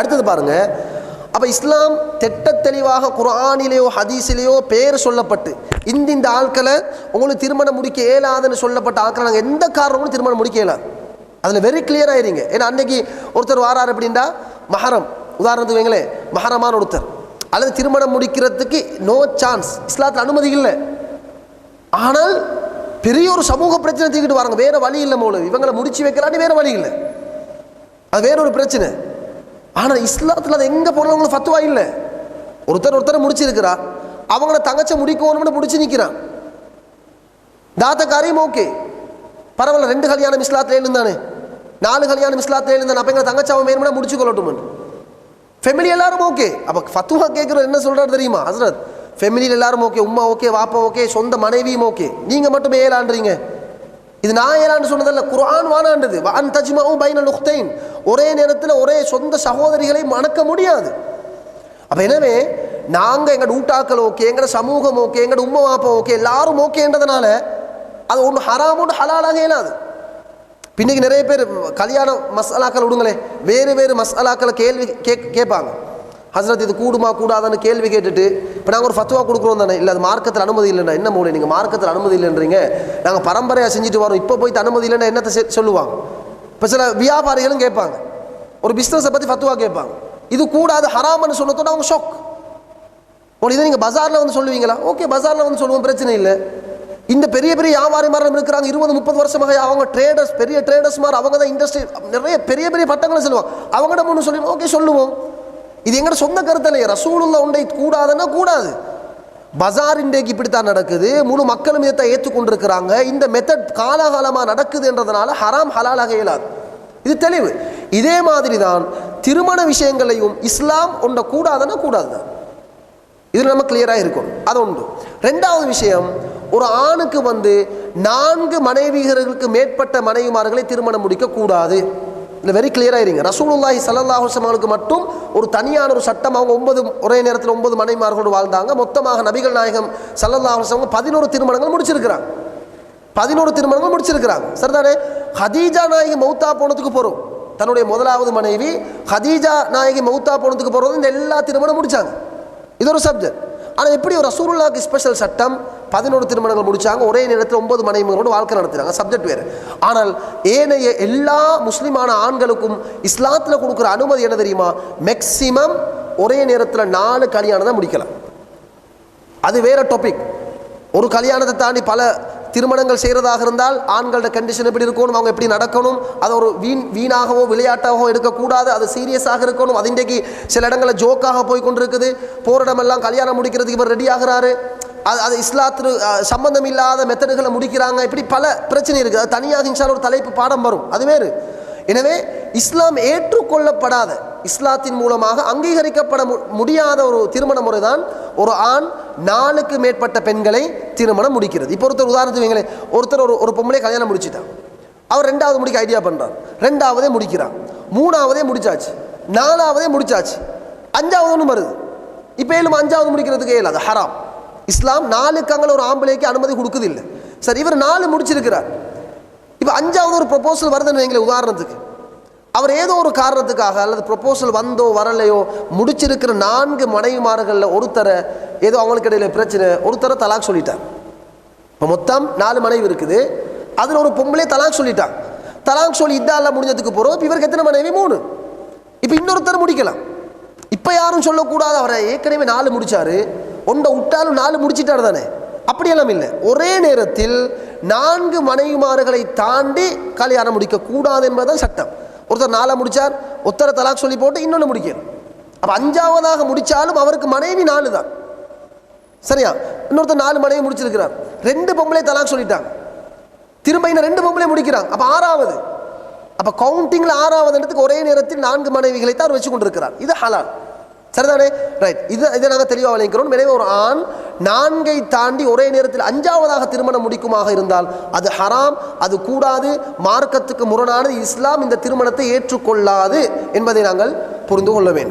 அடுத்தது பாருங்க. அப்போ இஸ்லாம் திட்ட தெளிவாக குரானிலேயோ ஹதீஸிலேயோ பேர் சொல்லப்பட்டு இந்த இந்த ஆட்களை உங்களுக்கு திருமணம் முடிக்க இயலாதுன்னு சொல்லப்பட்ட ஆட்களை நாங்கள் எந்த காரணமும் திருமணம் முடிக்க இயலாது அதில் வெரி கிளியர் ஆயிருங்க. ஏன்னா அன்னைக்கு ஒருத்தர் வாரார் அப்படின்னா மஹரம். உதாரணத்துக்கு வைங்களேன் மஹரமான ஒருத்தர். அல்லது திருமணம் முடிக்கிறதுக்கு நோ சான்ஸ் இஸ்லாத்தில் அனுமதி இல்லை. ஆனால் பெரிய ஒரு சமூக பிரச்சனை தூக்கிட்டு வராங்க. வேறு வழி இல்லை மௌலவி. இவங்களை முடிச்சு வைக்கிறான்னு வேறு வழி இல்லை. அது வேற ஒரு பிரச்சனை. ஆனால் இஸ்லாத்தில் அது எங்கே போனவங்களுக்கு ஃபத்துவா இல்லை. ஒருத்தர் ஒருத்தர் முடிச்சிருக்கிறா அவங்கள தங்கச்ச முடிக்கணும்னு முடிச்சு நிற்கிறான் தாத்த காரியம் ஓகே. பரவாயில்ல ரெண்டு கல்யாணம் இஸ்லாத்தில் எழுந்தானே. நாலு கல்யாணம் இஸ்லாத்தில் எழுந்தான் அப்போ எங்களை தங்கச்சி அவன் வேணும்னா முடிச்சு கொள்ளட்டும் ஃபெமிலி எல்லாரும் ஓகே. அப்போ ஃபத்துவா கேட்குறோம் என்ன சொல்கிறாரு தெரியுமா ஹசரத்? ஃபெமிலியில் எல்லாரும் ஓகே உம்மா ஓகே வாப்பா ஓகே சொந்த மனைவியும் ஓகே. நீங்கள் மட்டும் ஏலான்றீங்க இது நான் ஏலான்னு சொன்னதல்ல குரான் வானாண்டது வான் தஜ்மாவும் பைன லுக்தைன் ஒரே நேரத்தில் ஒரே சொந்த சகோதரிகளை மணக்க முடியாது. அப்போ எனவே நாங்கள் எங்களோட ஊட்டாக்கள் ஓகே எங்களோட சமூகம் ஓகே எங்களோட உம்மா வாப்பா ஓகே எல்லாரும் ஓகேன்றதுனால அது ஒன்று ஹராம் ஒன்று ஹலாலாக இயலாது. பின்னைக்கு நிறைய பேர் கல்யாண மசாலாக்கள் விடுங்களே வேறு வேறு மசாலாக்களை கேள்வி கேக் கேட்பாங்க. ஹசரத் இது கூடுமா கூடாதான்னு கேள்வி கேட்டுட்டு இப்போ நாங்கள் ஒரு ஃபத்துவா கொடுக்குறோம் தானே. இல்லை அது மார்க்கத்தில் அனுமதி இல்லைன்னா. என்ன மூலம் நீங்கள் மார்க்கத்தில் அனுமதி இல்லைன்றீங்க. நாங்கள் பரம்பரையாக செஞ்சுட்டு வரோம். இப்போ போய் அனுமதி இல்லைன்னா என்னத்தை சொல்லுவாங்க? இப்போ சில வியாபாரிகளும் கேட்பாங்க. ஒரு பிஸ்னஸை பற்றி ஃபத்துவா கேட்பாங்க. இது கூடாது ஹராமன்னு சொன்னதோட அவங்க ஷாக் உங்களை இதை நீங்கள் பஜாரில் வந்து சொல்லுவீங்களா? ஓகே பஜாரில் வந்து சொல்லுவோம் பிரச்சனை இல்லை. இந்த பெரிய பெரிய வியாபாரி மாதிரி இருக்கிறாங்க. இருபது முப்பது வருஷமாக அவங்க ட்ரேடர்ஸ் பெரிய ட்ரேடர்ஸ் மாதிரி அவங்க தான் இண்டஸ்ட்ரி நிறைய பெரிய பெரிய பட்டங்களை சொல்லுவாங்க. அவங்கள்ட்ட ஒன்று சொல்லி ஓகே சொல்லுவோம். இது எங்களோட சொந்த கருத்து ரசூலுள்ள உண்டை கூடாதுன்னா கூடாது. பஜார் இன்றைக்கு இப்படித்தான் நடக்குது. முழு மக்களும் இதை ஏற்றுக்கொண்டிருக்கிறாங்க. இந்த மெத்தட் காலகாலமாக நடக்குதுன்றதுனால ஹராம் ஹலாலாக இயலாது. இது தெளிவு. இதே மாதிரி தான் திருமண விஷயங்களையும் இஸ்லாம் ஒன்றை கூடாதுன்னா கூடாது. தான் இது நம்ம கிளியராக இருக்கும். அது உண்டு. ரெண்டாவது விஷயம் ஒரு ஆணுக்கு வந்து நான்கு மனைவிகர்களுக்கு மேற்பட்ட மனைவிமார்களை திருமணம் முடிக்க இல்லை வெரி கிளியராக இருங்க ரசூலுல்லாஹி ஸல்லல்லாஹு அலைஹி அவங்களுக்கு மட்டும் ஒரு தனியான ஒரு சட்டம். அவங்க ஒன்பது ஒரே நேரத்தில் ஒன்பது மனைவிமார்களோடு வாழ்ந்தாங்க. மொத்தமாக நபிகள் நாயகம் சல்லல்லா அலைஹி பதினோரு திருமணங்கள் முடிச்சிருக்கிறாங்க. பதினோரு திருமணங்கள் முடிச்சிருக்கிறாங்க. சரிதானே? ஹதீஜா நாயகி மௌத்தா போனதுக்கு போகிறோம் தன்னுடைய முதலாவது மனைவி ஹதீஜா நாயகி மௌத்தா போனதுக்கு போகிறது இந்த எல்லா திருமணம் முடிச்சாங்க. இது ஒரு சப்ஜெக்ட். ஆனால் எப்படி ஒரு ரசூலுல்லாக்கு ஸ்பெஷல் சட்டம்? பதினோரு திருமணங்கள் முடித்தாங்க ஒரே நேரத்தில் ஒன்பது மனைவிகளோடு வாழ்க்கை நடத்துகிறாங்க சப்ஜெக்ட் வேறு. ஆனால் ஏனைய எல்லா முஸ்லீமான ஆண்களுக்கும் இஸ்லாத்தில் கொடுக்குற அனுமதி என்ன தெரியுமா? மேக்சிமம் ஒரே நேரத்தில் நாலு கல்யாணம் தான் முடிக்கலாம் அது வேற டாபிக் ஒரு கல்யாணத்தை தாண்டி பல திருமணங்கள் செய்கிறதாக இருந்தால் ஆண்களோட கண்டிஷன் எப்படி இருக்கணும் அவங்க எப்படி நடக்கணும்? அதை ஒரு வீண் வீணாகவோ விளையாட்டாகவோ எடுக்கக்கூடாது. அது சீரியஸாக இருக்கணும். அது இன்றைக்கு சில இடங்களில் ஜோக்காக போய் கொண்டிருக்குது. போகிற இடமெல்லாம் கல்யாணம் முடிக்கிறதுக்கு இவர் ரெடி ஆகுறாரு. அது அது இஸ்லாத்து சம்பந்தம் இல்லாத மெத்தடுகளை முடிக்கிறாங்க. இப்படி பல பிரச்சனை இருக்குது அது தனியாக இன்ஷால் ஒரு தலைப்பு பாடம் வரும். அது வேறு. எனவே இஸ்லாம் ஏற்றுக்கொள்ளப்படாத இஸ்லாத்தின் மூலமாக அங்கீகரிக்கப்பட மு- முடியாத ஒரு திருமண முறை தான் ஒரு ஆண் நாலுக்கு மேற்பட்ட பெண்களை திருமணம் முடிக்கிறது. இப்போ ஒருத்தர் உதாரணத்துக்கு வைங்களேன். ஒருத்தர் ஒரு ஒரு பொம்பளை கல்யாணம் முடிச்சிட்டான். அவர் ரெண்டாவது முடிக்க ஐடியா பண்ணுறார் ரெண்டாவதே முடிக்கிறான். மூணாவதே முடிச்சாச்சு. நாலாவதே முடிச்சாச்சு. அஞ்சாவது ஒன்று வருது. இப்போ ஏழும் அஞ்சாவது முடிக்கிறதுக்கு ஏழு அது ஹராம். இஸ்லாம் நாலுக்கு அங்கே ஒரு ஆம்பளைக்கு அனுமதி கொடுக்குது இல்லை சரி இவர் நாலு முடிச்சிருக்கிறார். இப்போ அஞ்சாவது ஒரு ப்ரொபோசல் வருதுன்னு வைங்களேன் உதாரணத்துக்கு. அவர் ஏதோ ஒரு காரணத்துக்காக அல்லது ப்ரொபோசல் வந்தோ வரலையோ முடிச்சிருக்கிற நான்கு மனைவிமார்களில் ஒருத்தரை ஏதோ அவங்களுக்கு இடையில பிரச்சனை ஒருத்தரை தலாக் சொல்லிட்டார். இப்போ மொத்தம் நாலு மனைவி இருக்குது. அதில் ஒரு பொம்பளை தலாக் சொல்லிட்டான். தலாக் சொல்லி இதால முடிஞ்சதுக்கு போகிறோம் இப்போ இவருக்கு எத்தனை மனைவி? மூணு. இப்போ இன்னொருத்தர் முடிக்கலாம். இப்போ யாரும் சொல்லக்கூடாது. அவரை ஏற்கனவே நாலு முடித்தார் ஒன்றை விட்டாலும் நாலு முடிச்சிட்டாரு தானே? அப்படியெல்லாம் இல்லை. ஒரே நேரத்தில் நான்கு மனைவிமார்களை தாண்டி கல்யாணம் முடிக்கக்கூடாது என்பதுதான் சட்டம். ஒருத்தர் நாலாக முடித்தார் ஒருத்தரை தலாக் சொல்லி போட்டு இன்னொன்று முடிக்கணும். அப்போ அஞ்சாவதாக முடித்தாலும் அவருக்கு மனைவி நாலு தான். சரியா? இன்னொருத்தர் நாலு மனைவி முடிச்சிருக்கிறார். ரெண்டு பொம்பளை தலாக் சொல்லிட்டாங்க. திரும்ப இன்னும் ரெண்டு பொம்பளை முடிக்கிறாங்க அப்போ ஆறாவது. அப்போ கவுண்டிங்கில் ஆறாவது இடத்துக்கு ஒரே நேரத்தில் நான்கு மனைவிகளை தான் அவர் வச்சு கொண்டிருக்கிறார் இது ஹலால். சரிதானே? ரைட் இது இதை நாங்கள் தெளிவாக விளங்கிறோம் எனவே ஒரு ஆண் நான்கை தாண்டி ஒரே நேரத்தில் அஞ்சாவதாக திருமணம் முடிக்குமாக இருந்தால் அது ஹராம் அது கூடாது மார்க்கத்துக்கு முரணானது இஸ்லாம் இந்த திருமணத்தை ஏற்றுக்கொள்ளாது என்பதை நாங்கள் புரிந்து கொள்ள வேண்டும்.